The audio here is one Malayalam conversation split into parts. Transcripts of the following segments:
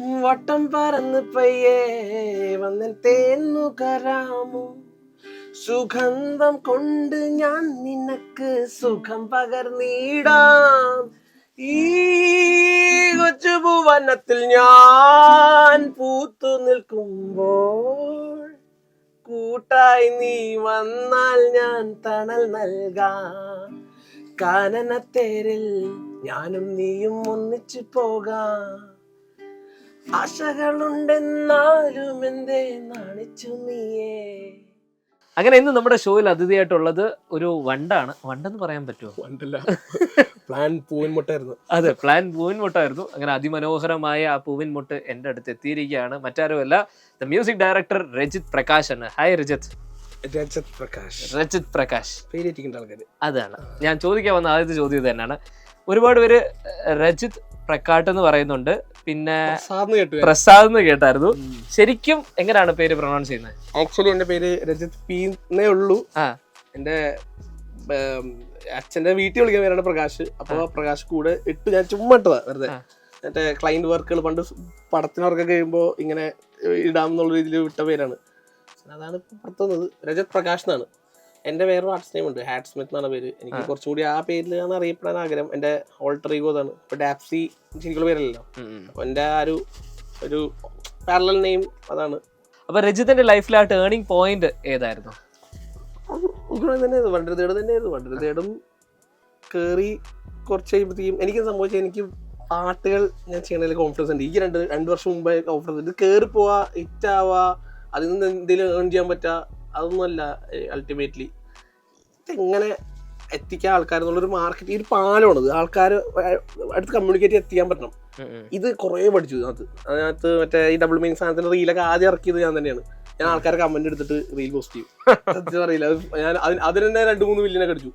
വട്ടം പറന്ന് പയ്യേ വന്നൻ തേന്നു കരാമു. സുഗന്ധം കൊണ്ട് ഞാൻ നിനക്ക് സുഖം പകർന്നിടാം. ഈ കൊച്ചു ഭുവനത്തിൽ ഞാൻ പൂത്തു നിൽക്കുമ്പോൾ കൂട്ടായി നീ വന്നാൽ ഞാൻ തണൽ നൽകാം. കാനനത്തേരിൽ ഞാനും നീയും ഒന്നിച്ചു പോകാം. ആശകളുണ്ടെന്നാലും എന്തേ നാണിച്ചു നീയേ. അങ്ങനെ ഇന്ന് നമ്മുടെ ഷോയിൽ അതിഥിയായിട്ടുള്ളത് ഒരു വണ്ടാണ്. വണ്ടെന്ന് പറയാൻ പറ്റുമോ? വണ്ടല്ല. പ്ലാൻ പൂവൻ മുട്ടായിരുന്നു അതെ പ്ലാൻ പൂവിൻ മുട്ടായിരുന്നു അങ്ങനെ അതിമനോഹരമായ ആ പൂവിൻ മുട്ട് എന്റെ അടുത്ത് എത്തിയിരിക്കുകയാണ്. മറ്റാരുമല്ല the music director Rajith Prakash ആണ്. ഹായ് രജിത്. രജിത് പ്രകാശ്. രജിത് പ്രകാശ്. അതാണ്. ഞാൻ ചോദിക്കാൻ വന്ന ആദ്യത്തെ ചോദ്യം ഇത് തന്നെയാണ്. ഒരുപാട് പേര് രജിത് പ്രക്കാട്ട് എന്ന് പറയുന്നുണ്ട്. പിന്നെ പ്രസാദ് കേട്ടായിരുന്നു. ശരിക്കും എങ്ങനെയാണ് പേര് പ്രൊണൗൺസ് ചെയ്യുന്നത്? ആക്ച്വലി എന്റെ പേര് രജത് പി എന്നേ ഉള്ളൂ. ആ. എന്റെ അച്ഛന്റെ വീട്ടിൽ വിളിക്കുന്ന പേരാണ് പ്രകാശ്. അപ്പൊ പ്രകാശ് കൂടെ ഇട്ട് ഞാൻ ചുമ്മാ ഇട്ടതാ വെറുതെ. എന്റെ മറ്റേ ക്ലൈന്റ് വർക്കുകൾ പണ്ട് പടത്തിന് വർക്കൊക്കെ കഴിയുമ്പോ ഇങ്ങനെ ഇടാം എന്നുള്ള രീതിയിൽ വിട്ട പേരാണ്. അതാണ് ഇപ്പൊ പുറത്തു രജത് പ്രകാശ് എന്നാണ്. എന്റെ വേറൊരു ആർട്സ് നെയിം ഉണ്ട് ഹാറ്റ് സ്മിത്ത് എന്നാണ് പേര്. എനിക്ക് കുറച്ചുകൂടി ആ പേരിൽ പേരിലാണ് അറിയപ്പെടാൻ ആഗ്രഹം. എന്റെ ഓൾട്ടർ ഈഗോ അതാണ് ഇപ്പൊ ഡാപ്സി ശരിക്കുള്ള പേരല്ലോ അപ്പൊ എന്റെ ആ ഒരു ഒരു പാരലൽ നെയിം അതാണ്. അപ്പൊ രജിത്തിന്റെ ലൈഫിലെ ആ ടേണിംഗ് പോയിന്റ് ഏതായിരുന്നു? വണ്ടരതേട് തന്നെ വണ്ടർ തേട് തന്നെയായിരുന്നു. വണ്ടരതേടും കേറി കുറച്ച് കഴിയുമ്പോഴത്തേക്കും എനിക്ക് സംഭവിച്ചത് എനിക്ക് പാട്ടുകൾ ഞാൻ ചെയ്യണതിൽ കോൺഫിഡൻസ് ഉണ്ട്. ഈ രണ്ട് രണ്ട് വർഷം മുമ്പേ കോൺഫിഡൻസ് ഉണ്ട്. കയറി പോവാ ഹിറ്റ് ആവാ അതിൽ നിന്ന് എന്തെങ്കിലും ഏൺ ചെയ്യാൻ പറ്റുക അതൊന്നുമല്ല അൾട്ടിമേറ്റ്ലി ഇതെങ്ങനെ എത്തിക്കാൻ ആൾക്കാർ എന്നുള്ളൊരു മാർക്കറ്റ് ഈ ഒരു പാലമാണ് ആൾക്കാർ അടുത്ത് കമ്മ്യൂണിക്കേറ്റ് എത്തിക്കാൻ പറ്റണം. ഇത് കുറേ പഠിച്ചു അതിനകത്ത് അതിനകത്ത് മറ്റേ ഈ ഡബിൾ മീൻ സാധനത്തിന്റെ റീലൊക്കെ ആദ്യം ഇറക്കിയത് ഞാൻ തന്നെയാണ്. ഞാൻ ആൾക്കാരെ കമന്റ് എടുത്തിട്ട് റീൽ പോസ്റ്റ് ചെയ്യും. സത്യം അറിയില്ല ഞാൻ അതിന് തന്നെ രണ്ട് മൂന്ന് മില്യനൊക്കെ അടിച്ചു.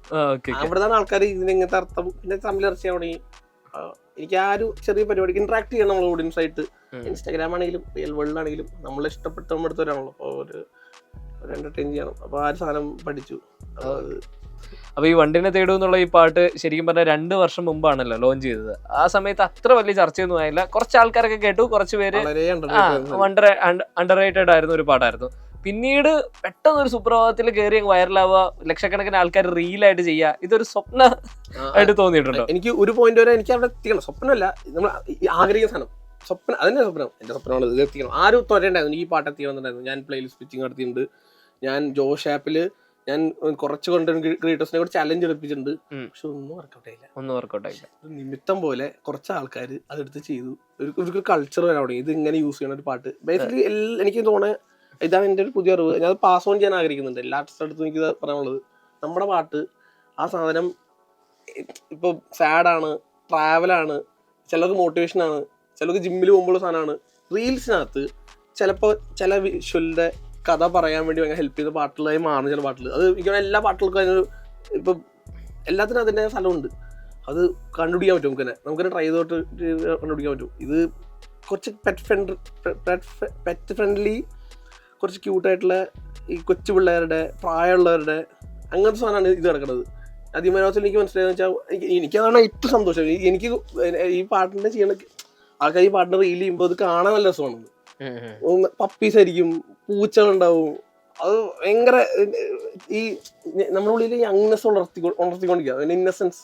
അവിടെന്നാണ് ആൾക്കാർ ഇതിന് ഇങ്ങനത്തെ അർത്ഥം പിന്നെ തമ്മിൽ ഇറച്ചി തുടങ്ങി എനിക്ക് ആ ഒരു ചെറിയ പരിപാടിക്ക് ഇന്ററാക്ട് ചെയ്യണം നമ്മൾ ഓഡിയൻസ് ആയിട്ട്. ഇൻസ്റ്റാഗ്രാം ആണെങ്കിലും റിയൽ വേൾഡ് ആണെങ്കിലും നമ്മൾ ഇഷ്ടപ്പെട്ട് എടുത്തവരാണല്ലോ അപ്പോൾ ഒരു ഒരു എന്റർടൈൻ ചെയ്യണം അപ്പോൾ ആ ഒരു സാധനം പഠിച്ചു. അപ്പൊ അത് അപ്പൊ ഈ വണ്ടിനെ തേടൂ എന്നുള്ള ഈ പാട്ട് ശരിക്കും പറഞ്ഞാൽ രണ്ട് വർഷം മുമ്പാണല്ലോ ലോഞ്ച് ചെയ്തത്. ആ സമയത്ത് അത്ര വലിയ ചർച്ചയൊന്നും ആയില്ല. കുറച്ച് ആൾക്കാരൊക്കെ കേട്ടു കുറച്ച് പേര് അണ്ടർ റേറ്റഡ് ആയിരുന്ന. ഒരു പാട്ടായിരുന്നു. പിന്നീട് പെട്ടെന്ന് ഒരു സുപ്രഭാതത്തിൽ കയറി വൈറലാവുക ലക്ഷക്കണക്കിന് ആൾക്കാർ റീലായിട്ട് ചെയ്യുക ഇതൊരു സ്വപ്ന ആയിട്ട് തോന്നിയിട്ടുണ്ടോ? എനിക്ക് ഒരു പോയിന്റ് വരെ എനിക്ക് അവിടെ എത്തിക്കണം. സ്വപ്നമല്ല നമ്മൾ ആഗ്രഹിക്കുന്ന സാധനം. സ്വപ്നം അതന്നെ സ്വപ്നം. എന്റെ സ്വപ്നമാണ് ഇത് എത്തിക്കണം. ആ ഒരു തൊരണ്ടായിരുന്നു ഈ പാട്ട് എത്തിക്കണം എന്നുണ്ടായിരുന്നു. ഞാൻ പ്ലേലിസ്റ്റ് സ്വിച്ചിങ് നടത്തിയിട്ടുണ്ട്. ഞാൻ ജോഷ് ആപ്പിൽ ഞാൻ കുറച്ച് കണ്ടന്റ് ക്രിയേറ്റേഴ്സിനെ കൂടെ ചലഞ്ച് എടുപ്പിച്ചിട്ടുണ്ട്. പക്ഷെ ഒന്നും വർക്കൗട്ട് ആയില്ല. ഒന്നും വർക്കൗട്ട് ആയില്ല. നിമിത്തം പോലെ കുറച്ച് ആൾക്കാർ അതെടുത്ത് ചെയ്തു. ഒരു കൾച്ചർ വരാൻ തുടങ്ങി ഇത് ഇങ്ങനെ യൂസ് ചെയ്യണ ഒരു പാട്ട്. ബേസിക്കലി എനിക്ക് തോന്നുന്നത് ഇതാണ് എന്റെ ഒരു പുതിയ അറിവ്. ഞാൻ പാസ് ഓൺ ചെയ്യാൻ ആഗ്രഹിക്കുന്നുണ്ട്. എല്ലാ ആർട്ടിസ്റ്റ് അടുത്തും എനിക്ക് പറയാനുള്ളത്. നമ്മുടെ പാട്ട് ആ സാധനം ഇപ്പൊ സാഡാണ് ട്രാവലാണ് ചിലർക്ക് മോട്ടിവേഷൻ ആണ് ചിലർക്ക് ജിമ്മിൽ പോകുമ്പോൾ സാധനമാണ്. റീൽസിനകത്ത് ചിലപ്പോൾ ചില വിഷ്വലിന്റെ കഥ പറയാൻ വേണ്ടി ഭയങ്കര ഹെൽപ്പ് ചെയ്ത പാട്ടുകളായി മാറുന്ന ചില പാട്ടുകൾ അത് എനിക്ക് എല്ലാ പാട്ടുകൾക്കും അതിനൊരു ഇപ്പം എല്ലാത്തിനും അതിന്റെ സ്ഥലമുണ്ട്. അത് കണ്ടുപിടിക്കാൻ പറ്റും നമുക്ക് തന്നെ നമുക്ക് ട്രൈ ചെയ്തോട്ട് കണ്ടുപിടിക്കാൻ പറ്റും. ഇത് കുറച്ച് പെറ്റ് ഫ്രണ്ട് പെറ്റ് ഫ്രണ്ട്ലി കുറച്ച് ക്യൂട്ടായിട്ടുള്ള ഈ കൊച്ചു പിള്ളേരുടെ പ്രായമുള്ളവരുടെ അങ്ങനത്തെ സാധനമാണ് ഇത് കിടക്കുന്നത് അതിമനോഹത്തിൽ എനിക്ക് മനസ്സിലായെന്ന് വെച്ചാൽ എനിക്ക് എനിക്കതാണ് ഏറ്റവും സന്തോഷം. എനിക്ക് ഈ പാട്ടിന്റെ ചെയ്യണ ആൾക്കാർ ഈ പാട്ടിനെ റീൽ ചെയ്യുമ്പോൾ അത് കാണാൻ നല്ല രസമാണ്. പപ്പീസ് ആയിരിക്കും പൂച്ചകളുണ്ടാവും. അത് ഭയങ്കര ഈ നമ്മുടെ ഉള്ളിൽ യങ്നെസ് ഉണർത്തി ഉണർത്തിക്കൊണ്ടിരിക്കുക. ഇന്നസെൻസ്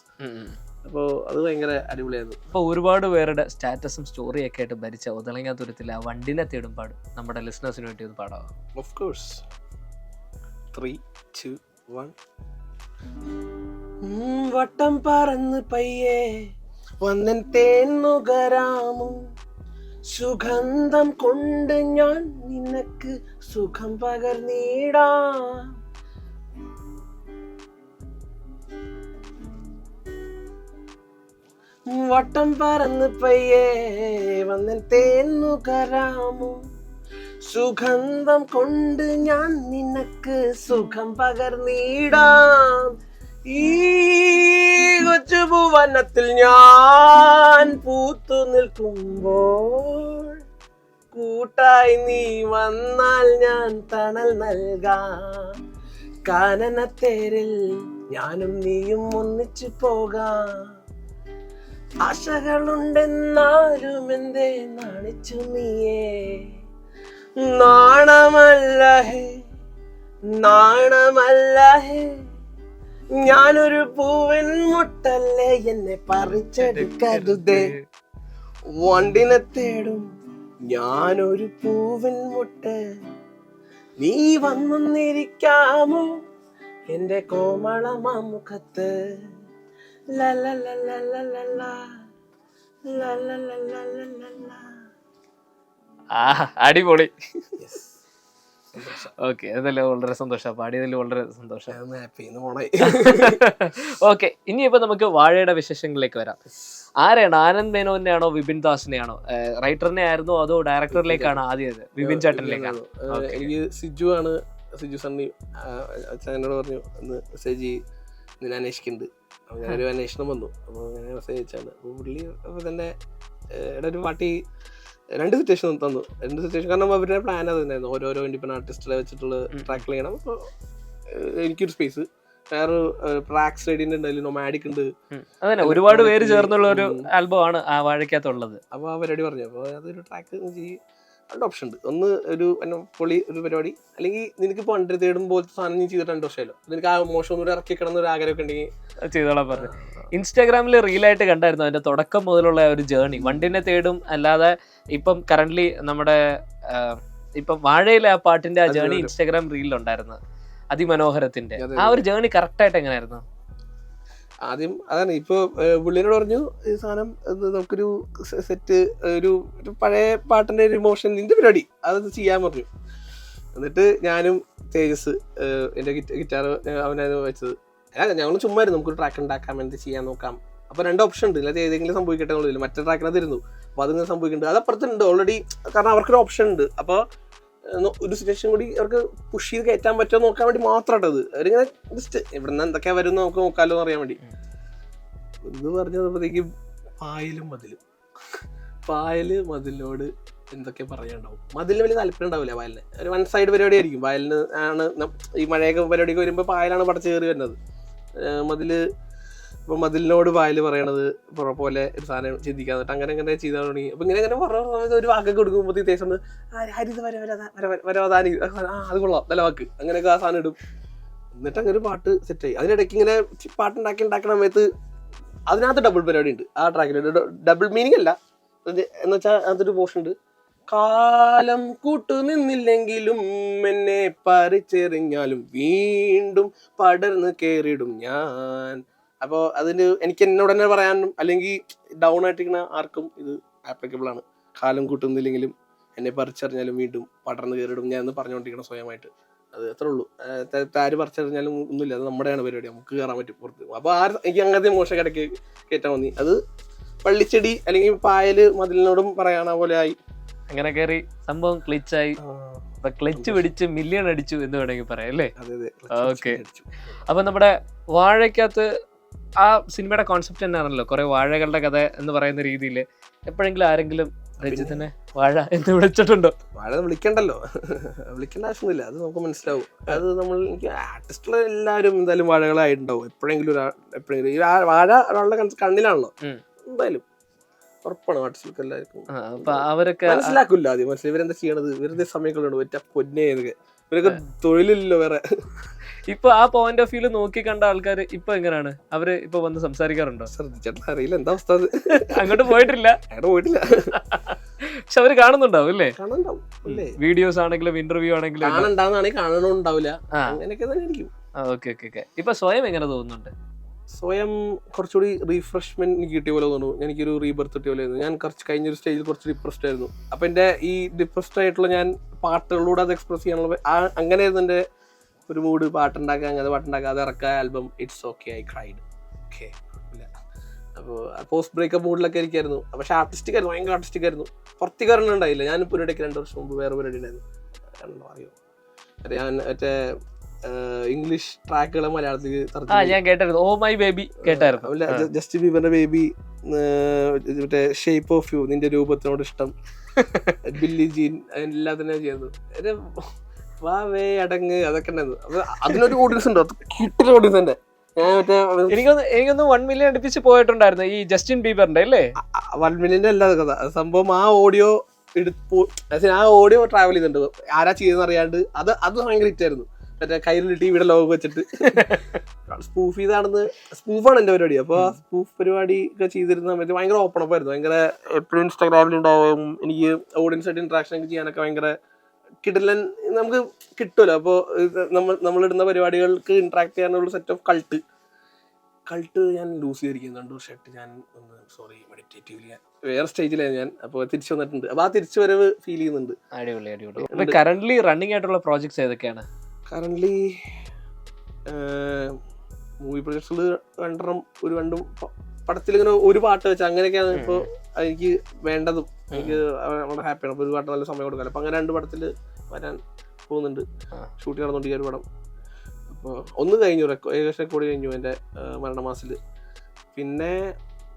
അപ്പോൾ അത് ഭയങ്കര അടിപൊളിയായിരുന്നു. അപ്പൊ ഒരുപാട് പേരുടെ സ്റ്റാറ്റസും സ്റ്റോറിയൊക്കെ ആയിട്ട് ഭരിച്ച ഒതളങ്ങാത്തുരത്തിൽ ആ വണ്ടിനെ തേടും പാട് നമ്മുടെ ലിസ്ണേഴ്സിന് വേണ്ടി ഒന്ന് പാടാം. Of course three two one വട്ടം പറന്ന് പയ്യേ. വന്നൻ തേന്നുകരാമു സുഗന്ധം കൊണ്ട് ഞാൻ നിനക്ക് സുഖം പകർന്നിടാ. വട്ടം പറന്ന് പയ്യേ വന്നൻ തേന്നുകരാമു സുഗന്ധം കൊണ്ട് ഞാൻ നിനക്ക് സുഖം പകർന്നിടാം. ഈ കൊച്ചു ഭുവനത്തിൽ ഞാൻ പൂത്തു നിൽക്കുമ്പോൾ കൂട്ടായി നീ വന്നാൽ ഞാൻ തണൽ നൽകാം. കാനനത്തേരിൽ ഞാനും നീയും ഒന്നിച്ചു പോകാം. ആശകളുണ്ടെന്നാലും എന്തേ നാണിച്ചു നീയേ. നാണമല്ല നാണമല്ല ഞാനൊരു പൂവൻ മുട്ടല്ലേ എന്നെ പറിച്ചെടുക്കരുതേ വണ്ടിനെ തേടും ഞാനൊരു പൂവൻ മുട്ട നീ വന്നിരിക്കാമോ എന്റെ കോമള മാമുഖത്ത് അടിപൊളി. ഓക്കെ അതല്ലേ വളരെ സന്തോഷം. പാടിയതിൽ വളരെ സന്തോഷം. ഞാൻ. ഓക്കെ ഇനിയിപ്പോ നമുക്ക് വാഴയുടെ വിശേഷങ്ങളിലേക്ക് വരാം. ആരാണ്? ആനന്ദ് മേനോന്റെ ആണോ വിപിൻ ദാസിനെ ആണോ റൈറ്ററിനെ ആയിരുന്നു അതോ ഡയറക്ടറിലേക്കാണ് ആദ്യം ഇത്? വിപിൻ ചേട്ടനിലേക്കാണ്? എനിക്ക് സിജു ആണ്. സിജു സണ്ണി അച്ഛനോട് പറഞ്ഞു മെസ്സേജ് നിന്നെ അന്വേഷിക്കുന്നുണ്ട് അപ്പോൾ ഞാനൊരു അന്വേഷണം വന്നു. അപ്പോൾ അങ്ങനെ മെസ്സേജ് അയച്ചാണ്. അപ്പോൾ പുള്ളി അപ്പോൾ തന്നെ ഒരു പാർട്ടി രണ്ട് സിറ്റുവേഷൻ തന്നു. രണ്ട് സിറ്റുവേഷൻ കാരണം അവരുടെ പ്ലാൻ അത് തന്നെയായിരുന്നു. ഓരോരോ ഇൻഡിപെൻഡൻ ആർട്ടിസ്റ്റുകളെ വെച്ചിട്ടുള്ള ട്രാക്ക് ട്രാക്കിൽ ചെയ്യണം അപ്പോൾ എനിക്കൊരു സ്പേസ് വേറെ ട്രാക്ക് സൈഡിന്റെ ഉണ്ട് നൊമാഡിക് ഉണ്ട്. അതന്നെ ഒരുപാട് പേര് ചേർന്നുള്ള ഒരു ആൽബം ആണ് ആ വാഴയ്ക്കകത്തുള്ളത്. അപ്പോൾ ആ പരിപാടി പറഞ്ഞു. അപ്പോൾ അതൊരു ട്രാക്ക് ചെയ്യും രണ്ട് ഓപ്ഷൻ ഉണ്ട്. ഒന്ന് ഒരു പൊളി ഒരു പരിപാടി. അല്ലെങ്കിൽ നിനക്ക് ഇപ്പോൾ അണ്ടർ തേടും പോലത്തെ സാധനം നീ ചെയ്തിട്ട് രണ്ട് വർഷമല്ലോ നിനക്ക് ആ മോശം ഒന്നുകൂടെ ഇറക്കി കിടന്ന ഒരു ആഗ്രഹമൊക്കെ ഉണ്ടെങ്കിൽ ചെയ്തോളാം പറഞ്ഞു ഇൻസ്റ്റാഗ്രാമിൽ റീലായിട്ട് കണ്ടായിരുന്നു അതിന്റെ തുടക്കം മുതലുള്ള ഒരു ജേർണി വണ്ടിനെ തേടും അല്ലാതെ ഇപ്പം കറന്റ് നമ്മുടെ ഇപ്പം വാഴയിലെ ആ പാട്ടിന്റെ ആ ജേർണി ഇൻസ്റ്റാഗ്രാം റീലിലുണ്ടായിരുന്നു അതിമനോഹരത്തിന്റെ. ആ ഒരു ജേർണി കറക്റ്റ് ആയിട്ട് എങ്ങനെയായിരുന്നു ആദ്യം അതാണ്. ഇപ്പോൾ പുള്ളിനോട് പറഞ്ഞു ഈ സാധനം നമുക്കൊരു സെറ്റ് ഒരു പഴയ പാട്ടിന്റെ ഒരു ഇമോഷൻ നിന്റെ പരിപാടി. അത് ചെയ്യാൻ പറഞ്ഞു. എന്നിട്ട് ഞാനും തേജസ് എന്റെ ഗിറ്റാർ അവനായിരുന്നു വെച്ചത്. ഞങ്ങൾ ചുമ്മാ ഇരുന്നു നമുക്കൊരു ട്രാക്ക് ഉണ്ടാക്കാം എന്ത് ചെയ്യാൻ നോക്കാം. അപ്പോൾ രണ്ട് ഓപ്ഷൻ ഉണ്ട്. ഇല്ലാതെ ഏതെങ്കിലും സംഭവിക്കട്ടെ മറ്റേ ട്രാക്കിനകത്ത് ഇരുന്നു. അപ്പോൾ അതിങ്ങനെ സംഭവിക്കുന്നുണ്ട്. അത് അപ്പുറത്തുണ്ട്. ഓൾറെഡി കാരണം അവർക്കൊരു ഓപ്ഷൻ ഉണ്ട്. അപ്പോൾ ഒരു സിറ്റുവേഷൻ കൂടി അവർക്ക് പുഷ് ചെയ്ത് കയറ്റാൻ പറ്റുമോ നോക്കാൻ വേണ്ടി മാത്രമായിട്ടത് അവരിങ്ങനെ ജസ്റ്റ് ഇവിടുന്ന് എന്തൊക്കെയാ വരും നമുക്ക് നോക്കാമല്ലോ എന്ന് അറിയാൻ വേണ്ടി. എന്ന് പറഞ്ഞപ്പോഴത്തേക്കും പായലും മതിലും. പായൽ മതിലിനോട് എന്തൊക്കെ പറയാനുണ്ടാവും? മതിലിന് വലിയ താല്പര്യം ഉണ്ടാവില്ല പായലിന് ഒരു വൺ സൈഡ് പരിപാടി ആയിരിക്കും. പായലിന് ആണ് ഈ മഴയൊക്കെ പരിപാടിയൊക്കെ വരുമ്പോൾ പായലാണ് പടച്ചു കയറി വരുന്നത്. മതിൽ ഇപ്പൊ മതിലിനോട് വായിൽ പറയണത് പുറ പോലെ ഒരു സാധനം ചിന്തിക്കാൻ അങ്ങനെ അങ്ങനെ ചെയ്താൽ തുടങ്ങി. അപ്പൊ ഇങ്ങനെ അങ്ങനെ പറഞ്ഞ സമയത്ത് ഒരു വാക്കൊക്കെ കൊടുക്കുമ്പോൾ തേച്ചുണ്ട് ഹരിത വര വര വര വരവതാനി ആ അത് കൊള്ളാം നല്ല വാക്ക്. അങ്ങനെയൊക്കെ ആ സാധനം ഇടും. എന്നിട്ട് അങ്ങനെ ഒരു പാട്ട് സെറ്റായി അതിനിടയ്ക്ക് ഇങ്ങനെ പാട്ടുണ്ടാക്കി ഉണ്ടാക്കുന്ന സമയത്ത് അതിനകത്ത് ഡബിൾ പരിപാടി ഉണ്ട്. ആ ട്രാക്കിൽ ഡബിൾ മീനിങ് അല്ല. എന്ന് വെച്ചാൽ അതിനകത്തൊരു പോർഷൻ ഉണ്ട്. കാലം കൂട്ടു നിന്നില്ലെങ്കിലും എന്നെ പറിച്ചെറിഞ്ഞാലും വീണ്ടും പടർന്ന് കേറിടും ഞാൻ. അപ്പോൾ അതിന് എനിക്ക് എന്നോട് തന്നെ പറയാനും അല്ലെങ്കിൽ ഡൗൺ ആയിട്ടിരിക്കുന്ന ആർക്കും ഇത് ആപ്ലിക്കബിൾ ആണ്. കാലം കൂട്ടുന്നില്ലെങ്കിലും എന്നെ പറിച്ചറിഞ്ഞാലും വീണ്ടും പടർന്ന് കയറിടും ഞാൻ എന്ന് പറഞ്ഞുകൊണ്ടിരിക്കണം സ്വയമായിട്ട്. അത് അത്രേ ഉള്ളൂ. ആര് പറിച്ചറിഞ്ഞാലും ഒന്നുമില്ല. അത് നമ്മുടെയാണ് പരിപാടി. നമുക്ക് കയറാൻ പറ്റും പുറത്ത്. അപ്പോൾ ആ എനിക്ക് അങ്ങനത്തെ മോശം കിടക്ക് കയറ്റാൻ വന്നി അത് പള്ളിച്ചെടി അല്ലെങ്കിൽ പായൽ മതിലിനോടും പറയണ പോലെ ആയി. അങ്ങനെ കയറി സംഭവം ക്ലിച്ചായി അപ്പൊ ക്ലച്ച് പിടിച്ച് മില്യൺ അടിച്ചു എന്ന് വേണമെങ്കിൽ പറയാം അല്ലേ? ഓക്കെ. അപ്പൊ നമ്മുടെ വാഴയ്ക്കകത്ത് ആ സിനിമയുടെ കോൺസെപ്റ്റ് തന്നെയാണല്ലോ. കുറെ വാഴകളുടെ കഥ എന്ന് പറയുന്ന രീതിയിൽ എപ്പോഴെങ്കിലും ആരെങ്കിലും രഞ്ജിത്തിനെ വാഴ എന്ന് വിളിച്ചിട്ടുണ്ടോ? വാഴ വിളിക്കണ്ടല്ലോ. വിളിക്കേണ്ട ആവശ്യമൊന്നുമില്ല. അത് നമുക്ക് മനസ്സിലാവും. അത് നമ്മൾ എനിക്ക് ആർട്ടിസ്റ്റുള്ള എല്ലാവരും എന്തായാലും വാഴകളായിട്ടുണ്ടാവും. എപ്പോഴെങ്കിലും ഒരാൾ എപ്പോഴെങ്കിലും ഈ വാഴ ഒരാളുടെ കണ്ണ്- കണ്ണിലാണല്ലോ. എന്തായാലും ഉറപ്പാണ് ആർട്ടിസ്റ്റുകൾക്ക് എല്ലാവർക്കും. അവരൊക്കെ മനസ്സിലാക്കില്ല ആദ്യം. മനസ്സിലായി. ഇവരെന്താ ചെയ്യണത്? വെറുതെ സമയങ്ങളുണ്ട് ഒറ്റ പൊന്നെ എന്നൊക്കെ ഇവരൊക്കെ തൊഴിലില്ലല്ലോ വേറെ. ഇപ്പൊ ആ പോയിന്റ് ഓഫ് വ്യൂ നോക്കി കണ്ട ആൾക്കാർ ഇപ്പൊ എങ്ങനെയാണ് അവർ ഇപ്പൊ വന്ന് സംസാരിക്കാറുണ്ടോ? ശ്രദ്ധിച്ചിട്ട് അറിയില്ല. എന്താ അവസ്ഥ അങ്ങോട്ട് പോയിട്ടില്ല. അങ്ങോട്ട് പോയിട്ടില്ല. പക്ഷെ അവർ കാണുന്നുണ്ടാവും അല്ലേ? വീഡിയോസ് ആണെങ്കിലും ഇന്റർവ്യൂ ആണെങ്കിലും അങ്ങനെയൊക്കെ തന്നെ ആയിരിക്കും ഓക്കെ ഓക്കെ ഓക്കെ ഇപ്പൊ സ്വയം എങ്ങനെ തോന്നുന്നുണ്ട്? സ്വയം കുറച്ചുകൂടി റീഫ്രഷ്മെന്റ് എനിക്ക് കിട്ടിയ പോലെ തോന്നുന്നു. എനിക്കൊരു റീബർത്ത് കിട്ടിയ പോലെ ഞാൻ കുറച്ച് കഴിഞ്ഞൊരു സ്റ്റേജിൽ കുറച്ച് ഡിപ്രസ്ഡ് ആയിരുന്നു. അപ്പൊ എന്റെ ഈ ഡിപ്രസ്ഡ് ആയിട്ടുള്ള ഞാൻ പാട്ടുകളിലൂടെ അത് എക്സ്പ്രസ് ചെയ്യാനുള്ള അങ്ങനെ ഇതിന്റെ ഒരു മൂഡ് പാട്ടുണ്ടാക്കുക അങ്ങനെ പാട്ടുണ്ടാക്കുക അത് ഇറക്കുക album it's okay I cried okay അപ്പോൾ പോസ്റ്റ് ബ്രേക്കപ്പ് മൂഡിലൊക്കെ ഇരിക്കായിരുന്നു. പക്ഷെ ആർട്ടിസ്റ്റിക് ആയിരുന്നു ഭയങ്കര ആർട്ടിസ്റ്റിക് ആയിരുന്നു. പുറത്തേക്ക് ഉണ്ടായില്ല ഞാൻ ഇടയ്ക്ക് രണ്ട് വർഷം മുമ്പ് വേറെ പരിപാടി ഉണ്ടായിരുന്നു. അറിയോ? ഞാൻ മറ്റേ ഇംഗ്ലീഷ് ട്രാക്കുകൾ മലയാളത്തിൽ ആ ഞാൻ കേട്ടായിരുന്നു. ഓ മൈ ബേബി കേട്ടായിരുന്നു ജസ്റ്റ് ബീബറിന്റെ ബേബി മറ്റേ ഷേപ്പ് ഓഫ് യു നിന്റെ രൂപത്തിനോട് ഇഷ്ടം. ബില്ലി ജീൻ എല്ലാത്തിനും ചെയ്തു ഒരു വാ വേ അടങ്ങ് അതൊക്കെ ഉണ്ടായിരുന്നു അതിനൊരു ഓഡിയൻസ് ഉണ്ടോ? കിട്ടുന്ന ഓഡിയൻസ് മറ്റേ എനിക്കൊന്ന് എനിക്കൊന്ന് വൺ മില്യൺ അടുപ്പിച്ച് പോയിട്ടുണ്ടായിരുന്നു ഈ ജസ്റ്റിൻ ബീബറിന്റെ അല്ലേ? വൺ മില്യന്റെ അല്ല കഥ. സംഭവം ആ ഓഡിയോ എടുത്ത് ആ ഓഡിയോ ട്രാവൽ ചെയ്തിട്ടുണ്ട്. ആരാ ചെയ്തെന്ന് അറിയാണ്ട് അത് അത് ഭയങ്കര ഹിറ്റായിരുന്നു മറ്റേ കയ്യിൽ ടിവിയുടെ ലോഗ് വെച്ചിട്ട്. സ്പൂഫ് ചെയ്താണെന്ന് സ്പൂഫാണ് എന്റെ പരിപാടി. അപ്പൊ ആ സ്പൂഫ് പരിപാടി ഒക്കെ ചെയ്തിരുന്ന സമയത്ത് ഭയങ്കര ഓപ്പൺ അപ്പ് ആയിരുന്നു. ഭയങ്കര എപ്പോഴും ഇൻസ്റ്റാഗ്രാമിൽ ഉണ്ടാവും. എനിക്ക് ഓഡിയൻസ് ആയിട്ട് ഇന്ററാക്ഷൻ ഒക്കെ ചെയ്യാനൊക്കെ ഭയങ്കര കിടിലൻ നമുക്ക് കിട്ടുമല്ലോ. അപ്പോൾ നമ്മൾ നമ്മളിടുന്ന പരിപാടികൾക്ക് ഇന്ററാക്ട് ചെയ്യാനുള്ള സെറ്റ് ഓഫ് കൾട്ട് കൾട്ട് ഞാൻ ലൂസ് ചെയ്തിരിക്കുന്നുണ്ട് വർഷമായിട്ട് ഞാൻ ഒന്ന് സോറി മെഡിറ്റേറ്റീവ്ലി വേറെ സ്റ്റേജിലായിരുന്നു ഞാൻ. അപ്പോൾ തിരിച്ചു വന്നിട്ടുണ്ട്. അപ്പോൾ ആ തിരിച്ചു വരവ് ഫീൽ ചെയ്യുന്നുണ്ട്. അടിപൊളി അടിപൊളി. കറന്റ് റണ്ണിങ് ആയിട്ടുള്ള പ്രോജക്ട്സ് ഏതൊക്കെയാണ്? കറന്റ് മൂവി പ്രൊജക്ട്സിൽ രണ്ടെണ്ണം ഒരു രണ്ടും പടത്തിൽ ഇങ്ങനെ ഒരു പാട്ട് വെച്ച് അങ്ങനെയൊക്കെയാണ് ഇപ്പോൾ എനിക്ക് വേണ്ടതും. എനിക്ക് വളരെ ഹാപ്പിയാണ് അപ്പോൾ ഒരു പാട്ട് നല്ല സമയം കൊടുക്കാൻ അപ്പോൾ അങ്ങനെ രണ്ട് പടത്തിൽ വരാൻ പോകുന്നുണ്ട്. ഷൂട്ടിംഗ് നടന്നുകൊണ്ടിരിക്കുക ഒരു പടം. അപ്പോൾ ഒന്ന് കഴിഞ്ഞു റെക്കോ ഏകദേശം റെക്കോർഡ് കഴിഞ്ഞു എന്റെ മരണമാസിൽ പിന്നെ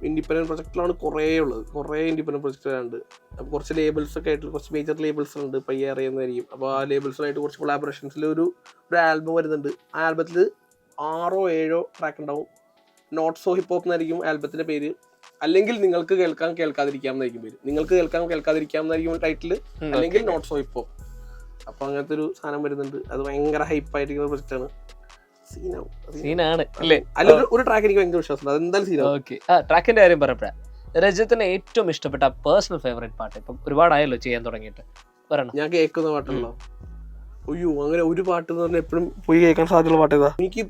ഇൻഡിപെൻഡന്റ് പ്രൊജക്റ്റിലാണ് കുറേ ഉള്ളത്. കുറേ ഇൻഡിപെൻഡന്റ് പ്രൊജക്റ്റുകളുണ്ട് അപ്പോൾ കുറച്ച് ലേബിൾസ് ഒക്കെ ആയിട്ട് കുറച്ച് മേജർ ലേബിൾസ് ഉണ്ട് പയ്യെ അറിയുന്നതായിരിക്കും. അപ്പോൾ ആ ലേബിൾസുമായിട്ട് കുറച്ച് കൊളാബറേഷൻസിൽ ഒരു ഒരു ആൽബം വരുന്നുണ്ട്. ആ ആൽബത്തിൽ ആറോ ഏഴോ ട്രാക്ക് ഉണ്ടാവും. നോട്ട് സോ ഹിപ്പ് ഹോപ്പ് എന്നായിരിക്കും ആൽബത്തിന്റെ പേര്. അല്ലെങ്കിൽ നിങ്ങൾക്ക് കേൾക്കാൻ കേൾക്കാതിരിക്കാം എന്നായിരിക്കും പേര്. നിങ്ങൾക്ക് കേൾക്കാൻ കേൾക്കാതിരിക്കാം എന്നായിരിക്കും ടൈറ്റിൽ അല്ലെങ്കിൽ നോട്ട് സോ ഹിപ്പ് ഹോപ്പ് അപ്പോൾ അങ്ങനത്തെ ഒരു സാധനം വരുന്നുണ്ട്. അത് ഭയങ്കര ഹൈപ്പ് ആയിരിക്കുന്ന പ്രൊജക്റ്റ് ആണ്. സീനാവും. സീനാണ്. അല്ലേ അല്ല ഒരു- ട്രാക്ക് എനിക്ക് ഭയങ്കര വിശ്വാസമുണ്ട് അതെന്തായാലും സീനാവും. ഓക്കെ. ആ ട്രാക്കിന്റെ കാര്യം പറഞ്ഞപ്പോഴാ രജത്തിന് ഏറ്റവും ഇഷ്ടപ്പെട്ട പേഴ്സണൽ ഫേവറേറ്റ് പാട്ട് ഇപ്പം ഒരുപാടായല്ലോ ചെയ്യാൻ തുടങ്ങിയിട്ട്. പറയണം. ഞാൻ കേൾക്കുന്ന പാട്ടുണ്ടോ? അയ്യോ അങ്ങനെ ഒരു പാട്ട് എന്ന് പറഞ്ഞാൽ എപ്പോഴും പോയി കേൾക്കാൻ സാധ്യതയുള്ള പാട്ട് ഏതാ? എനിക്ക്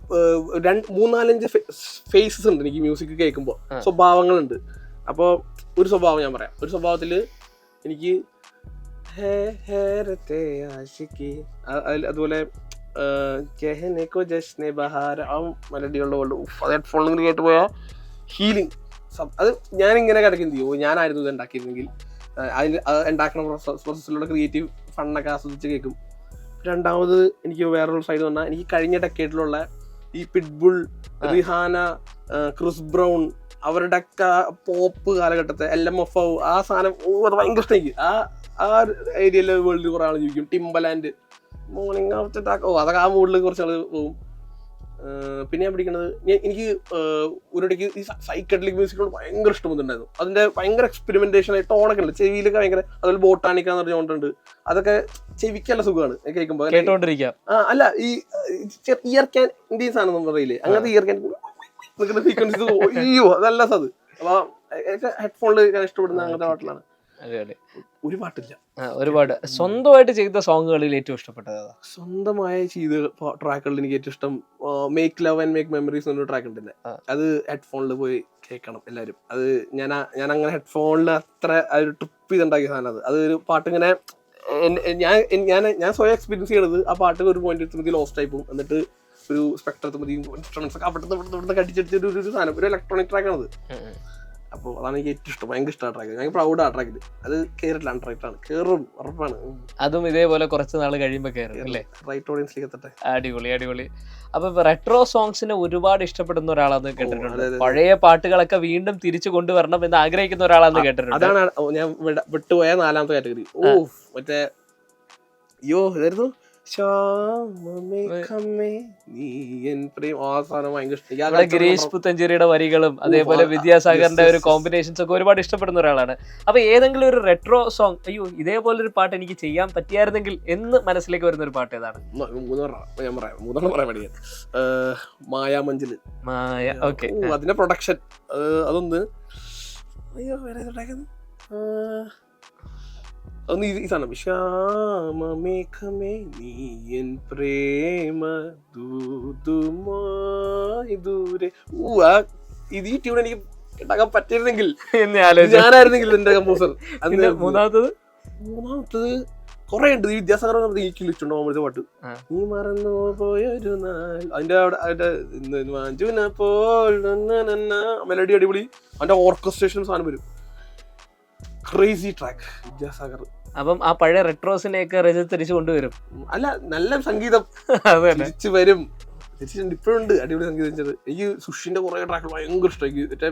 രണ്ട് മൂന്നാലഞ്ച് ഫേസസ് ഉണ്ട് എനിക്ക് മ്യൂസിക് കേൾക്കുമ്പോൾ. സ്വഭാവങ്ങളുണ്ട്. അപ്പോൾ ഒരു സ്വഭാവം ഞാൻ പറയാം. ഒരു സ്വഭാവത്തിൽ എനിക്ക് അതുപോലെ കോ ജശ്നെ ബഹാര ആ മെലഡികളുടെ കൊണ്ട് അത് ഹെഡ്ഫോണിൽ കേട്ട് പോയാൽ ഹീലിംഗ് അത് ഞാൻ ഇങ്ങനെ കിടക്കും ചെയ്യുമോ ഞാനായിരുന്നു ഇത് ഉണ്ടാക്കിയിരുന്നെങ്കിൽ. അതിൽ അത് ഉണ്ടാക്കുന്ന പ്രോസസ്സിലൂടെ ക്രിയേറ്റീവ് ഫണ്ണൊക്കെ ആസ്വദിച്ച് കേൾക്കും. രണ്ടാമത് എനിക്ക് വേറൊരു സൈഡ് വന്നാൽ എനിക്ക് കഴിഞ്ഞ ഡെക്കേറ്റിലുള്ള ഈ പിറ്റ്ബുൾ. റിഹാന ക്രിസ് ബ്രൗൺ അവരുടെ ഒക്കെ പോപ്പ് കാലഘട്ടത്തെ എൽ എം എഫ് ഔ ആ സാധനം അത് ഭയങ്കര ഇഷ്ടം ആ ആ ഏരിയയിലെ വേൾഡിൽ കുറേ ആൾ ജീവിക്കും. ടിംബലാൻഡ് മോർണിംഗ് ആഫ്റ്റർ ടാക്ക് ഓ അതൊക്കെ ആ മൂഡിൽ കുറച്ച് ആൾ പോകും പിന്നെ ഞാൻ പിടിക്കുന്നത് എനിക്ക് ഒരിടയ്ക്ക് ഈ സൈക്കഡലിക് മ്യൂസിക്കോട് ഭയങ്കര ഇഷ്ടമുണ്ടായിരുന്നു അതിന്റെ ഭയങ്കര എക്സ്പെരിമെന്റേഷൻ ആയി ടോണൊക്കെ ഉണ്ട്. ചെവിയിലൊക്കെ ഭയങ്കര അതുപോലെ ബോട്ടാണിക്ക എന്ന് പറഞ്ഞുകൊണ്ടുണ്ട് അതൊക്കെ ചെവിക്കല്ല സുഖമാണ്. കേൾക്കുമ്പോൾ കേട്ടോണ്ടിരിക്കാം. ആ അല്ല ഈ ഇയർ ക്യാൻ ഇന്ത്യൻ സാധനം നമ്മൾ പറയില്ലേ? അങ്ങനത്തെ ഇയർ ക്യാൻ സീക്വൻസ് അയ്യോ അതല്ല സത്. അപ്പൊ ഹെഡ്ഫോണിൽ ഞാൻ ഇഷ്ടപ്പെടുന്ന അങ്ങനത്തെ പാട്ടിലാണ്. ഒരു പാട്ടില്ല. ഒരുപാട്. സ്വന്തമായിട്ട് ചെയ്ത സോങ്ങുകളിൽ ഏറ്റവും ഇഷ്ടപ്പെട്ടത്? സ്വന്തമായി ചെയ്ത ട്രാക്കുകളിൽ എനിക്ക് ഏറ്റവും ഇഷ്ടം make love and make memories എന്നൊരു ട്രാക്ക് ഉണ്ടല്ലേ? അത് ഹെഡ്ഫോണിൽ പോയി കേൾക്കണം എല്ലാവരും. അത് ഞാൻ ഞാൻ അങ്ങനെ ഹെഡ്ഫോണിൽ അത്ര ഒരു ട്രിപ്പ് ചെയ്തുണ്ടാക്കിയ സാധനം അത്. അത് ഒരു പാട്ട് ഇങ്ങനെ എൻ- എൻ- ഞാൻ ഞാൻ ഞാൻ സ്വയം എക്സ്പീരിയൻസ് ചെയ്യണത് ആ പാട്ട് ഒരു പോയിന്റ് എടുത്ത് ലോസ്റ്റ് ആയി പോകും. എന്നിട്ട് ഒരു സ്പെക്ടർ മതി ഇൻസ്ട്രുമെന്റ്സ് ഒക്കെ അവിടുത്തെ ഇവിടുത്തെ ഒരു സാധനം. ഒരു ഇലക്ട്രോണിക് ട്രാക്കാണത് അപ്പോൾ അതാണ് എനിക്ക് ഏറ്റവും ഇഷ്ടം. ഭയങ്കര ഇഷ്ടമാണ് ട്രാക്ക് ഞാൻ പ്രൗഡ് ആ ട്രാക്കിൽ അത് കയറില്ല അൺറൈറ്റ് ആണ്. കയറും ഉറപ്പാണ്. അതും ഇതേപോലെ കുറച്ച് നാൾ കഴിയുമ്പോ കയറും അല്ലേ? റൈറ്റ് ഓഡിയൻസിലേക്ക് എത്തട്ടെ. അടിപൊളി അടിപൊളി. അപ്പൊ റെട്രോ സോങ്സിനെ ഒരുപാട് ഇഷ്ടപ്പെടുന്ന ഒരാളാന്ന് കേട്ടിട്ടുണ്ട്. പഴയ പാട്ടുകളൊക്കെ വീണ്ടും തിരിച്ചു കൊണ്ടുവരണം എന്ന് ആഗ്രഹിക്കുന്ന ഒരാളാന്ന് കേട്ടിട്ടുണ്ട്. അതാണ് ഞാൻ വിട്ടുപോയ നാലാമത്തെ കാറ്റഗറി ഓ മറ്റേ അയ്യോ ഇതായിരുന്നു? ഗിരീഷ് പുത്തഞ്ചേരിയുടെ വരികളും അതേപോലെ വിദ്യാസാഗറിന്റെ ഒരു കോമ്പിനേഷൻസ് ഒക്കെ ഒരുപാട് ഇഷ്ടപ്പെടുന്ന ഒരാളാണ്. അപ്പൊ ഏതെങ്കിലും ഒരു റെട്രോ സോങ് അയ്യോ ഇതേപോലെ ഒരു പാട്ട് എനിക്ക് ചെയ്യാൻ പറ്റിയായിരുന്നെങ്കിൽ എന്ന് മനസ്സിലേക്ക് വരുന്ന ഒരു പാട്ട് ഏതാണ്? മ- മൂന്ന് പറഞ്ഞ പറയാം. മൂന്നെണ്ണം മായാമഞ്ചിൽ. മായ ഓക്കെ. അതിന്റെ പ്രൊഡക്ഷൻ അതൊന്ന് അയ്യോ വേറെ ഒന്ന് ഈ സാധനം. ശ്യാമമേഘമേ നീ എൻ പ്രേമ ദൂതുമായി ദൂരെ. ഊ ആ ഇത് ഈ ട്യൂൺ എനിക്ക് ഉണ്ടാക്കാൻ പറ്റിയിരുന്നെങ്കിൽ ഞാനായിരുന്നെങ്കിൽ എന്റെ കമ്പോസർ അന്ന് മൂന്നാമത്തത്? മൂന്നാമത്തത് കൊറേ ഉണ്ട്. ഈ വിദ്യാസാഗർ ഈ കിളിച്ചുണ്ടോ അമൃത പാട്ട്. നീ മറന്നു പോയൊരു നാൾ. അതിന്റെ അവിടെ അതിന്റെ ഇന്ന് മഞ്ജുന പോൽ മെലഡി അടിപൊളി. അതിന്റെ ഓർക്കസ്ട്രേഷൻ സാധനം വരും. Crazy track Vidyasagar. അപ്പം ആ പഴയ റെട്രോസിനെയൊക്കെ രജത് തിരിച്ചു കൊണ്ടുവരും. അല്ല നല്ല സംഗീതം. തിരിച്ചു വരും. തിരിച്ചുണ്ട് ഇപ്പോഴുണ്ട് അടിപൊളി സംഗീതം വെച്ചത് എനിക്ക് സുഷിന്റെ കുറെ ട്രാക്ക് ഭയങ്കര ഇഷ്ടമായി മറ്റേ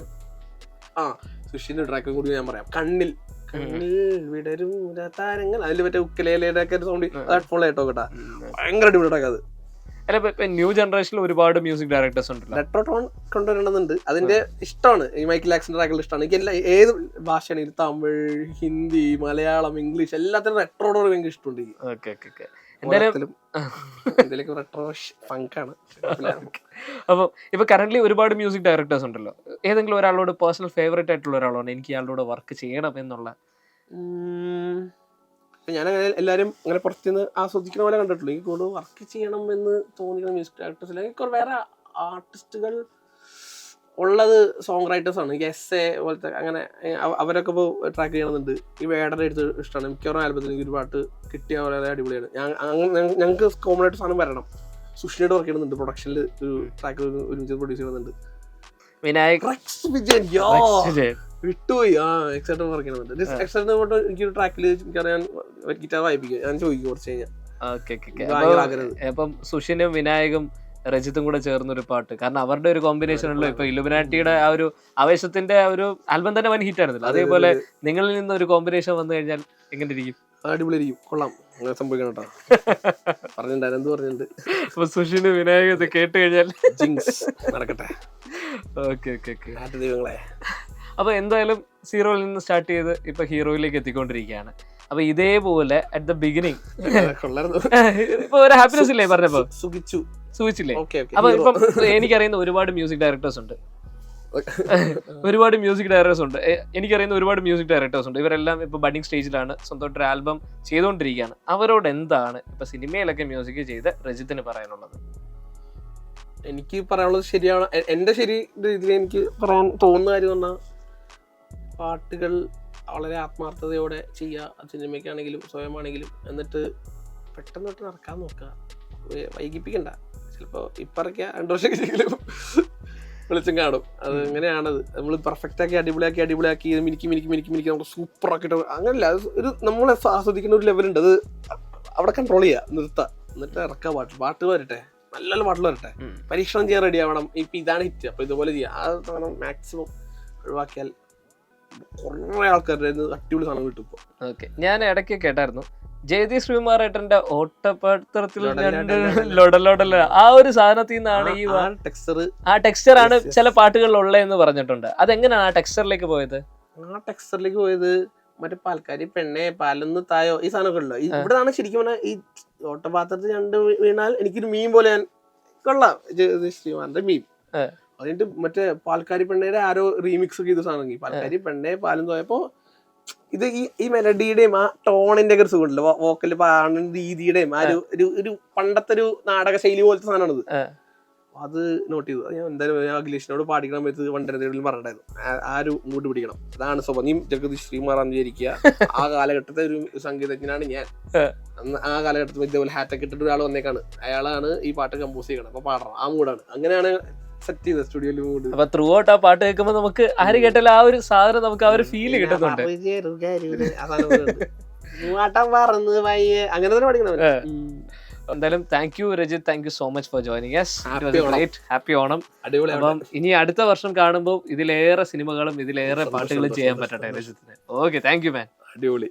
ആ സുഷിന്റെ ട്രാക്കും കൂടി ഞാൻ പറയാം. കണ്ണിൽ കണ്ണിൽ വിടരും താരങ്ങൾ. അതിൽ മറ്റേ ഉക്കലേലയുടെ ഒക്കെ സൗണ്ട് ഹെഡ്ഫോൺ കേട്ടോ കേട്ടാ ഭയങ്കര അടിപൊളി ട്രാക്ക് അത്. അല്ല ഇപ്പൊ ന്യൂ ജനറേഷനിൽ ഒരുപാട് മ്യൂസിക് ഡയറക്ടേഴ്സ് ഉണ്ടല്ലോ. റെട്രോ ടോൺ കൊണ്ടുവരണമെന്നുണ്ട്. അതിന്റെ ഇഷ്ടമാണ്. ഈ മൈക്കിൾ ആക്സിന്റെ ട്രാക്കുകൾ ഇഷ്ടമാണ്. എനിക്ക് എല്ലാ ഏത് ഭാഷയാണെങ്കിലും തമിഴ് ഹിന്ദി മലയാളം ഇംഗ്ലീഷ് എല്ലാത്തിനും റെട്രോ ടോൺ ഭയങ്കര ഇഷ്ടമുണ്ട് എനിക്ക്. ഓക്കെ ഓക്കെ ഓക്കെ എന്തായാലും ഇതിലേക്ക് എന്തെങ്കിലും റെട്രോ ഫങ്കാണ് അപ്പോൾ ഇപ്പൊ കറന്റ് ഒരുപാട് മ്യൂസിക് ഡയറക്ടേഴ്സ് ഉണ്ടല്ലോ. ഏതെങ്കിലും ഒരാളോട് പേഴ്സണൽ ഫേവറേറ്റ് ആയിട്ടുള്ള ഒരാളാണ്? എനിക്ക് ഇയാളോട് വർക്ക് ചെയ്യണം എന്നുള്ള ഞാൻ അങ്ങനെ എല്ലാവരും അങ്ങനെ പുറത്തുനിന്ന് ആസ്വദിക്കുന്ന പോലെ കണ്ടിട്ടുള്ളൂ. എനിക്ക് കൂടുതൽ വർക്ക് ചെയ്യണം എന്ന് തോന്നിക്കുന്ന മ്യൂസിക് ഡയറക്ടേഴ്സ് അല്ലെങ്കിൽ കുറെ വേറെ ആർട്ടിസ്റ്റുകൾ ഉള്ളത് സോങ് റൈറ്റേഴ്സ് ആണ്. എസ് എ പോലത്തെ അങ്ങനെ അവരൊക്കെ ഇപ്പോൾ ട്രാക്ക് ചെയ്യണമെന്നുണ്ട് ഈ വേടയുടെ എടുത്ത് ഇഷ്ടമാണ് മിക്കവാറും ആൽബത്തിൽ എനിക്ക് ഒരു പാട്ട് കിട്ടിയ വളരെ അടിപൊളിയാണ്. ഞങ്ങൾക്ക് കോമൺ ആയിട്ട് സാധനം വരണം. സുഷിനോട് വർക്ക് ചെയ്യുന്നുണ്ട്. പ്രൊഡക്ഷനിൽ ഒരു ട്രാക്ക് ഒരുമിച്ച് പ്രൊഡ്യൂസ് ചെയ്യുന്നുണ്ട് വിനായക്. റെക്സ് വിജയൻ യോ. വിജയൻ. വിട്ടുപോയി ആ എക്സൈറ്റർ വർക്ക് ചെയ്യുന്നുണ്ട് കൊണ്ട് എനിക്കൊരു ട്രാക്കിൽ എനിക്കറിയാൻ ഗിറ്റാർ വായിപ്പിക്കുക ഞാൻ ചോദിക്കും കുറച്ച് കഴിഞ്ഞാൽ ഓക്കെ ഓക്കെ ഓക്കെ. ഭയങ്കര ആഗ്രഹം. അപ്പം സുഷിനും വിനായകും രജിത്തും കൂടെ ചേർന്നൊരു പാട്ട്. കാരണം അവരുടെ ഒരു കോമ്പിനേഷൻ ഉള്ളൂ ഇപ്പൊ ഇലുമിനാറ്റിയുടെ ആ ഒരു ആവേശത്തിന്റെ ആ ഒരു ആൽബം തന്നെ വൻ ഹിറ്റ് ആയിരുന്നില്ല. അതേപോലെ നിങ്ങളിൽ നിന്ന് ഒരു കോമ്പിനേഷൻ വന്നു കഴിഞ്ഞാൽ എങ്ങനെ ഇരിക്കും അടിപൊളിയായിരിക്കും. കൊള്ളാം. അങ്ങനെ സംഭവിക്കണം കേട്ടോ. പറഞ്ഞിട്ടുണ്ടായിരുന്നു. എന്ത് പറഞ്ഞിട്ടുണ്ട്? അപ്പൊ സുഷിന് വിനായക ഇത് കേട്ട് കഴിഞ്ഞാൽ ജിങ്സ് നടക്കട്ടെ. Okay okay okay. ദൈവങ്ങളെ. അപ്പോൾ എന്തായാലും സീറോയിൽ നിന്ന് സ്റ്റാർട്ട് ചെയ്ത് ഇപ്പൊ ഹീറോയിലേക്ക് എത്തിക്കൊണ്ടിരിക്കുകയാണ്. അപ്പൊ ഇതേപോലെ അറ്റ് ദ ബിഗിനിങ് ഇപ്പൊ ഒരു ഹാപ്പിനെസ് ഇല്ലേ പറഞ്ഞപ്പോ? സുഖിച്ചു. സുഖിച്ചില്ലേ? അപ്പൊ ഇപ്പം എനിക്കറിയുന്ന ഒരുപാട് മ്യൂസിക് ഡയറക്ടേഴ്സ് ഉണ്ട്. ഒരുപാട് മ്യൂസിക് ഡയറക്ടേഴ്സ് ഉണ്ട്. എനിക്കറിയുന്ന ഒരുപാട് മ്യൂസിക് ഡയറക്ടേഴ്സ് ഉണ്ട്. ഇവരെല്ലാം ഇപ്പൊ ബഡിങ് സ്റ്റേജിലാണ് സ്വന്തമായിട്ട് ആൽബം ചെയ്തുകൊണ്ടിരിക്കുകയാണ്. അവരോട് എന്താണ് ഇപ്പൊ സിനിമയിലൊക്കെ മ്യൂസിക് ചെയ്ത് രജിത്തിന് പറയാനുള്ളത്? എനിക്ക് പറയാനുള്ളത് ശരിയാണ്. എന്റെ ശരി രീതിയിൽ എനിക്ക് പറയാൻ തോന്നുന്ന കാര്യം പറഞ്ഞാൽ പാട്ടുകൾ വളരെ ആത്മാർത്ഥതയോടെ ചെയ്യുക സിനിമയ്ക്കാണെങ്കിലും സ്വയമാണെങ്കിലും എന്നിട്ട് പെട്ടെന്ന് തൊട്ട് നടക്കാൻ നോക്കുക. വൈകിപ്പിക്കണ്ട. ചിലപ്പോൾ ഇപ്പറയ്ക്ക രണ്ടു വർഷം കഴിഞ്ഞെങ്കിലും വെളിച്ചം കാണും. അത് അങ്ങനെയാണത് നമ്മൾ പെർഫെക്റ്റ് ആക്കി അടിപൊളിയാക്കി അടിപൊളിയാക്കി ഇത് മിനിക്ക് മിനിക്ക് മിനിക്ക് മിനിക്ക് നമ്മൾ സൂപ്പർ ആക്കിയിട്ട് അങ്ങനെയല്ല അത് ഒരു നമ്മളെ ആസ്വദിക്കുന്ന ഒരു ലെവലുണ്ട് അത് അവിടെ കൺട്രോൾ ചെയ്യുക നിർത്തുക എന്നിട്ട് ഇറക്കുക പാട്ട്. പാട്ട് വരട്ടെ. നല്ല നല്ല പാട്ടുകൾ വരട്ടെ. പരീക്ഷണം ചെയ്യാൻ റെഡി ആവണം. ഇപ്പൊ ഇതാണ് ഹിറ്റ് അപ്പൊ ഇതുപോലെ ചെയ്യാം. ആ സാധനം മാക്സിമം ഒഴിവാക്കിയാൽ കുറെ ആൾക്കാരുടെ അടിപൊളി സാധനം കിട്ടും ഇപ്പോൾ ഓക്കെ ഞാൻ ഇടയ്ക്ക് കേട്ടായിരുന്നു. ജയതി ശ്രീകുമാറേട്ടന്റെ ഓട്ടപ്പത്രത്തിൽ. ലൊടലോടല ആ ഒരു സാധനത്തിൽ നിന്നാണ് ഈ ടെക്സ്ചർ ആ ടെക്സ്ചർ ആണ്. ചില പാട്ടുകളിൽ ഉള്ളതെന്ന് പറഞ്ഞിട്ടുണ്ട്. അതെങ്ങനെയാണ് ആ ടെക്സ്ചറിലേക്ക് പോയത്? ആ ടെക്സ്ചറിലേക്ക് പോയത് മറ്റേ പാൽക്കാരി പെണ്ണെ പാലൊന്ന് തായോ ഈ സാധനമൊക്കെ ഉണ്ടല്ലോ. ഇവിടെ ഇവിടെയാണ് ശരിക്കും പറഞ്ഞാൽ ഈ ഓട്ടപാത്രത്തിൽ രണ്ട് വീണാൽ എനിക്കൊരു മീൻ പോലെ ഞാൻ കൊള്ളാം. ജയതി ശ്രീമാന്റെ മീൻ. അതിന്റെ മറ്റേ പാൽക്കാരി പെണ്ണയുടെ ആരോ റീമിക്സ് ഒക്കെ ചെയ്ത സാധനം. പാൽക്കാരി പെണ്ണെ പാലും തോയപ്പോ ഇത് ഈ ഈ മെലഡിയുടെയും ആ ടോണിന്റെ ഒക്കെ ഒരു സുഖമുണ്ടല്ലോ. വോക്കൽ പാടുന്ന രീതിയുടെയും ആ ഒരു ഒരു പണ്ടത്തെ ഒരു നാടക ശൈലി പോലത്തെ സാധനമാണിത്. അത് നോട്ട് ചെയ്തു. ഞാൻ എന്തായാലും അഖിലേഷിനോട് പാടിക്കണം സമയത്ത് വണ്ടരതേടിലും പറഞ്ഞിട്ടുണ്ടായിരുന്നു. ആ- ആ ഒരു മൂട്ട് പിടിക്കണം. അതാണ് സ്വഭാവം നീ ജഗദീഷ് ശ്രീമാറാന്ന് വിചാരിക്കുക. ആ കാലഘട്ടത്തെ ഒരു സംഗീതജ്ഞനാണ് ഞാൻ. ആ. കാലഘട്ടത്തിൽ ഇതേപോലെ ഹാറ്റൊക്കെ ഇട്ടിട്ട് ഒരാൾ വന്നേക്കാണ്. അയാളാണ് ഈ പാട്ട് കമ്പോസ് ചെയ്യണം അപ്പൊ പാടണം. ആ മൂടാണ് അങ്ങനെയാണ് സെറ്റ് ചെയ്ത സ്റ്റുഡിയോയിൽ മൂഡ് അപ്പൊ ത്രൂ ഔട്ട് ആ പാട്ട് കേൾക്കുമ്പോൾ നമുക്ക് ആര് കേട്ടാലും ആ ഒരു സാധനം നമുക്ക് ആ ഒരു ഫീൽ കിട്ടുന്നുണ്ട്. അങ്ങനെ തന്നെ പഠിക്കണം എന്തായാലും thank you Rajith. Thank you so much for joining yes happy Onam. അപ്പം ഇനി അടുത്ത വർഷം കാണുമ്പോൾ ഇതിലേറെ സിനിമകളും ഇതിലേറെ പാട്ടുകളും ചെയ്യാൻ പറ്റട്ടെ രജിത്തിന്. ഓക്കെ താങ്ക് യു മാൻ അടിപൊളി.